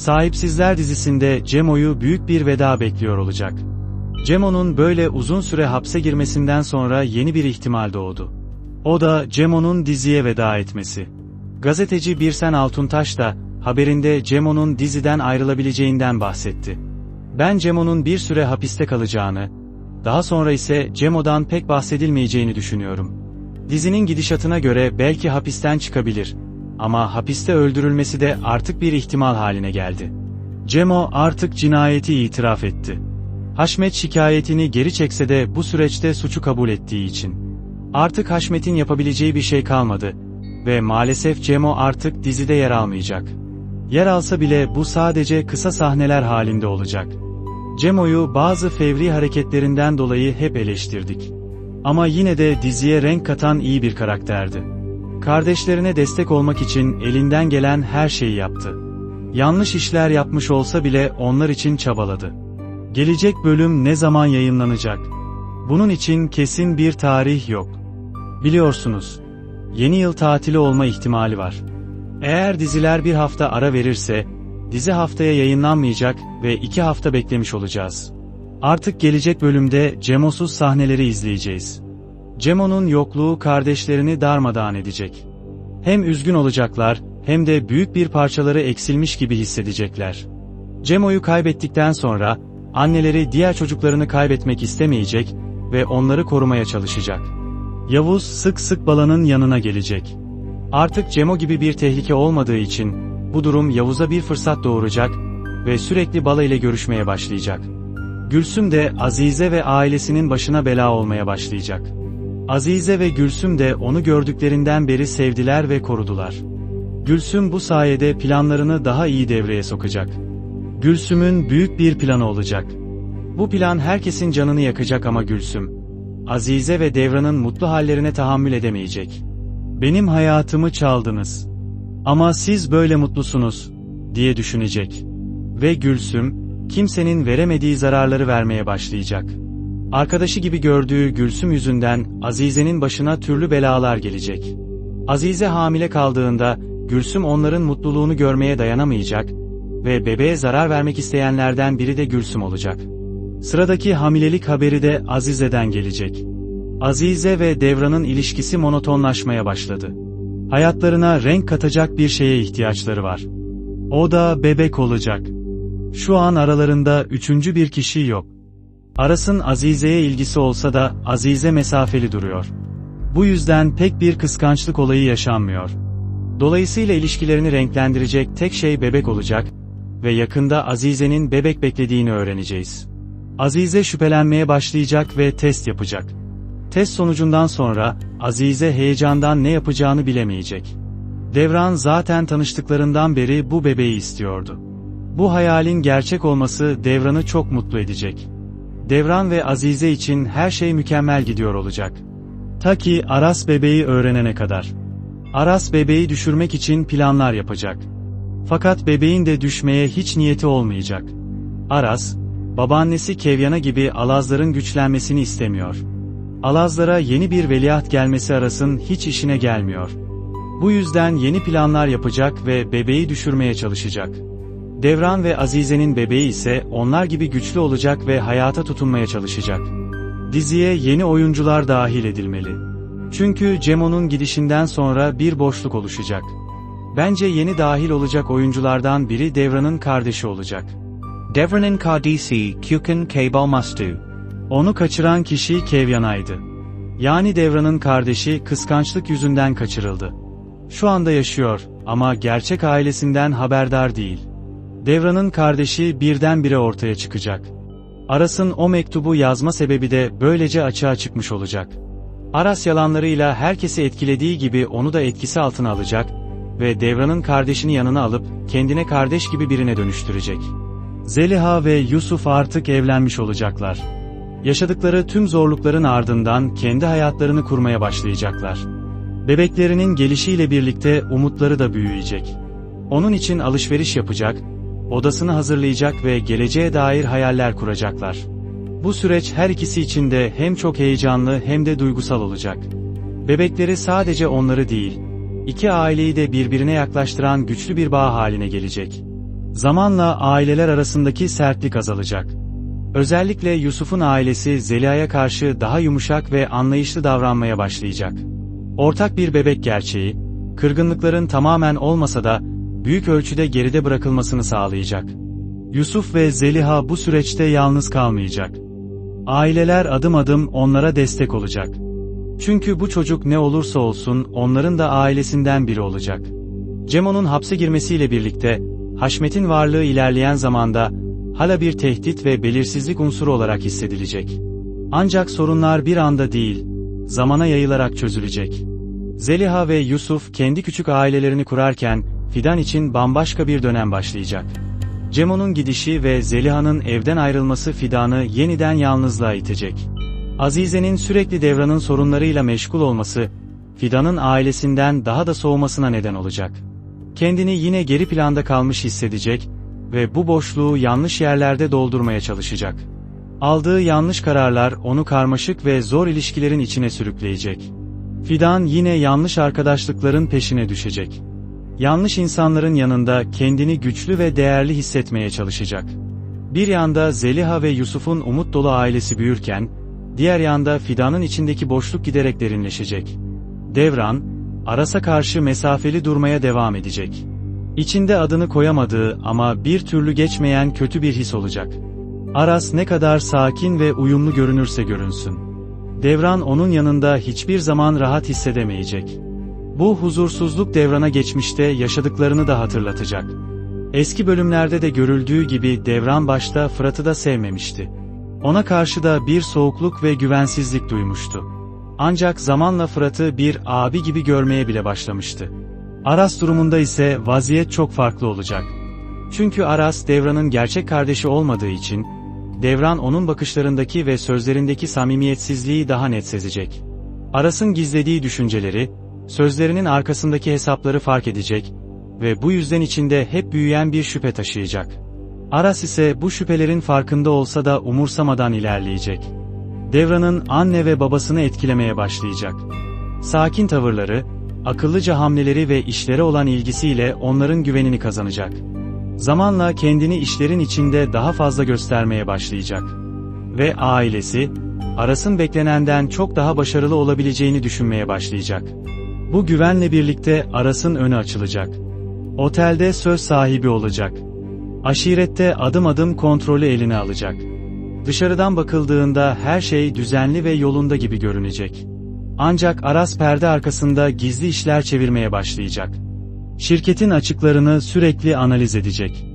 Sahipsizler dizisinde Cemo'yu büyük bir veda bekliyor olacak. Cemo'nun böyle uzun süre hapse girmesinden sonra yeni bir ihtimal doğdu. O da Cemo'nun diziye veda etmesi. Gazeteci Birsen Altuntaş da haberinde Cemo'nun diziden ayrılabileceğinden bahsetti. Ben Cemo'nun bir süre hapiste kalacağını, daha sonra ise Cemo'dan pek bahsedilmeyeceğini düşünüyorum. Dizinin gidişatına göre belki hapisten çıkabilir. Ama hapiste öldürülmesi de artık bir ihtimal haline geldi. Cemo artık cinayeti itiraf etti. Haşmet şikayetini geri çekse de bu süreçte suçu kabul ettiği için. Artık Haşmet'in yapabileceği bir şey kalmadı ve maalesef Cemo artık dizide yer almayacak. Yer alsa bile bu sadece kısa sahneler halinde olacak. Cemo'yu bazı fevri hareketlerinden dolayı hep eleştirdik. Ama yine de diziye renk katan iyi bir karakterdi. Kardeşlerine destek olmak için elinden gelen her şeyi yaptı. Yanlış işler yapmış olsa bile onlar için çabaladı. Gelecek bölüm ne zaman yayınlanacak? Bunun için kesin bir tarih yok. Biliyorsunuz, yeni yıl tatili olma ihtimali var. Eğer diziler bir hafta ara verirse, dizi haftaya yayınlanmayacak ve iki hafta beklemiş olacağız. Artık gelecek bölümde Cemosuz sahneleri izleyeceğiz. Cemo'nun yokluğu kardeşlerini darmadağın edecek. Hem üzgün olacaklar, hem de büyük bir parçaları eksilmiş gibi hissedecekler. Cemo'yu kaybettikten sonra, anneleri diğer çocuklarını kaybetmek istemeyecek ve onları korumaya çalışacak. Yavuz sık sık Bala'nın yanına gelecek. Artık Cemo gibi bir tehlike olmadığı için, bu durum Yavuz'a bir fırsat doğuracak ve sürekli Bala ile görüşmeye başlayacak. Gülsüm de Azize ve ailesinin başına bela olmaya başlayacak. Azize ve Gülsüm de onu gördüklerinden beri sevdiler ve korudular. Gülsüm bu sayede planlarını daha iyi devreye sokacak. Gülsüm'ün büyük bir planı olacak. Bu plan herkesin canını yakacak ama Gülsüm, Azize ve Devran'ın mutlu hallerine tahammül edemeyecek. Benim hayatımı çaldınız. Ama siz böyle mutlusunuz, diye düşünecek. Ve Gülsüm, kimsenin veremediği zararları vermeye başlayacak. Arkadaşı gibi gördüğü Gülsüm yüzünden Azize'nin başına türlü belalar gelecek. Azize hamile kaldığında Gülsüm onların mutluluğunu görmeye dayanamayacak ve bebeğe zarar vermek isteyenlerden biri de Gülsüm olacak. Sıradaki hamilelik haberi de Azize'den gelecek. Azize ve Devran'ın ilişkisi monotonlaşmaya başladı. Hayatlarına renk katacak bir şeye ihtiyaçları var. O da bebek olacak. Şu an aralarında üçüncü bir kişi yok. Aras'ın Azize'ye ilgisi olsa da Azize mesafeli duruyor. Bu yüzden pek bir kıskançlık olayı yaşanmıyor. Dolayısıyla ilişkilerini renklendirecek tek şey bebek olacak ve yakında Azize'nin bebek beklediğini öğreneceğiz. Azize şüphelenmeye başlayacak ve test yapacak. Test sonucundan sonra Azize heyecandan ne yapacağını bilemeyecek. Devran zaten tanıştıklarından beri bu bebeği istiyordu. Bu hayalin gerçek olması Devran'ı çok mutlu edecek. Devran ve Azize için her şey mükemmel gidiyor olacak. Ta ki Aras bebeği öğrenene kadar. Aras bebeği düşürmek için planlar yapacak. Fakat bebeğin de düşmeye hiç niyeti olmayacak. Aras, babaannesi Kevyan'a gibi Alazların güçlenmesini istemiyor. Alazlara yeni bir veliaht gelmesi Aras'ın hiç işine gelmiyor. Bu yüzden yeni planlar yapacak ve bebeği düşürmeye çalışacak. Devran ve Azize'nin bebeği ise onlar gibi güçlü olacak ve hayata tutunmaya çalışacak. Diziye yeni oyuncular dahil edilmeli. Çünkü Cemo'nun gidişinden sonra bir boşluk oluşacak. Bence yeni dahil olacak oyunculardan biri Devran'ın kardeşi olacak. Devran'ın kardeşi Kukin Kaybalmastu. Onu kaçıran kişi Kevyanay'dı. Yani Devran'ın kardeşi kıskançlık yüzünden kaçırıldı. Şu anda yaşıyor ama gerçek ailesinden haberdar değil. Devran'ın kardeşi birdenbire ortaya çıkacak. Aras'ın o mektubu yazma sebebi de böylece açığa çıkmış olacak. Aras yalanlarıyla herkesi etkilediği gibi onu da etkisi altına alacak ve Devran'ın kardeşini yanına alıp kendine kardeş gibi birine dönüştürecek. Zeliha ve Yusuf artık evlenmiş olacaklar. Yaşadıkları tüm zorlukların ardından kendi hayatlarını kurmaya başlayacaklar. Bebeklerinin gelişiyle birlikte umutları da büyüyecek. Onun için alışveriş yapacak, odasını hazırlayacak ve geleceğe dair hayaller kuracaklar. Bu süreç her ikisi için de hem çok heyecanlı hem de duygusal olacak. Bebekleri sadece onları değil, iki aileyi de birbirine yaklaştıran güçlü bir bağ haline gelecek. Zamanla aileler arasındaki sertlik azalacak. Özellikle Yusuf'un ailesi Zeliha'ya karşı daha yumuşak ve anlayışlı davranmaya başlayacak. Ortak bir bebek gerçeği, kırgınlıkların tamamen olmasa da, büyük ölçüde geride bırakılmasını sağlayacak. Yusuf ve Zeliha bu süreçte yalnız kalmayacak. Aileler adım adım onlara destek olacak. Çünkü bu çocuk ne olursa olsun onların da ailesinden biri olacak. Cemo'nun hapse girmesiyle birlikte, Haşmet'in varlığı ilerleyen zamanda, hala bir tehdit ve belirsizlik unsuru olarak hissedilecek. Ancak sorunlar bir anda değil, zamana yayılarak çözülecek. Zeliha ve Yusuf kendi küçük ailelerini kurarken, Fidan için bambaşka bir dönem başlayacak. Cemo'nun gidişi ve Zeliha'nın evden ayrılması Fidan'ı yeniden yalnızlığa itecek. Azize'nin sürekli Devran'ın sorunlarıyla meşgul olması, Fidan'ın ailesinden daha da soğumasına neden olacak. Kendini yine geri planda kalmış hissedecek ve bu boşluğu yanlış yerlerde doldurmaya çalışacak. Aldığı yanlış kararlar onu karmaşık ve zor ilişkilerin içine sürükleyecek. Fidan yine yanlış arkadaşlıkların peşine düşecek. Yanlış insanların yanında kendini güçlü ve değerli hissetmeye çalışacak. Bir yanda Zeliha ve Yusuf'un umut dolu ailesi büyürken, diğer yanda Fidan'ın içindeki boşluk giderek derinleşecek. Devran, Aras'a karşı mesafeli durmaya devam edecek. İçinde adını koyamadığı ama bir türlü geçmeyen kötü bir his olacak. Aras ne kadar sakin ve uyumlu görünürse görünsün. Devran onun yanında hiçbir zaman rahat hissedemeyecek. Bu huzursuzluk Devran'a geçmişte yaşadıklarını da hatırlatacak. Eski bölümlerde de görüldüğü gibi Devran başta Fırat'ı da sevmemişti. Ona karşı da bir soğukluk ve güvensizlik duymuştu. Ancak zamanla Fırat'ı bir abi gibi görmeye bile başlamıştı. Aras durumunda ise vaziyet çok farklı olacak. Çünkü Aras Devran'ın gerçek kardeşi olmadığı için, Devran onun bakışlarındaki ve sözlerindeki samimiyetsizliği daha net sezecek. Aras'ın gizlediği düşünceleri, sözlerinin arkasındaki hesapları fark edecek ve bu yüzden içinde hep büyüyen bir şüphe taşıyacak. Aras ise bu şüphelerin farkında olsa da umursamadan ilerleyecek. Devran'ın anne ve babasını etkilemeye başlayacak. Sakin tavırları, akıllıca hamleleri ve işlere olan ilgisiyle onların güvenini kazanacak. Zamanla kendini işlerin içinde daha fazla göstermeye başlayacak. Ve ailesi, Aras'ın beklenenden çok daha başarılı olabileceğini düşünmeye başlayacak. Bu güvenle birlikte Aras'ın önü açılacak. Otelde söz sahibi olacak. Aşirette adım adım kontrolü eline alacak. Dışarıdan bakıldığında her şey düzenli ve yolunda gibi görünecek. Ancak Aras perde arkasında gizli işler çevirmeye başlayacak. Şirketin açıklarını sürekli analiz edecek.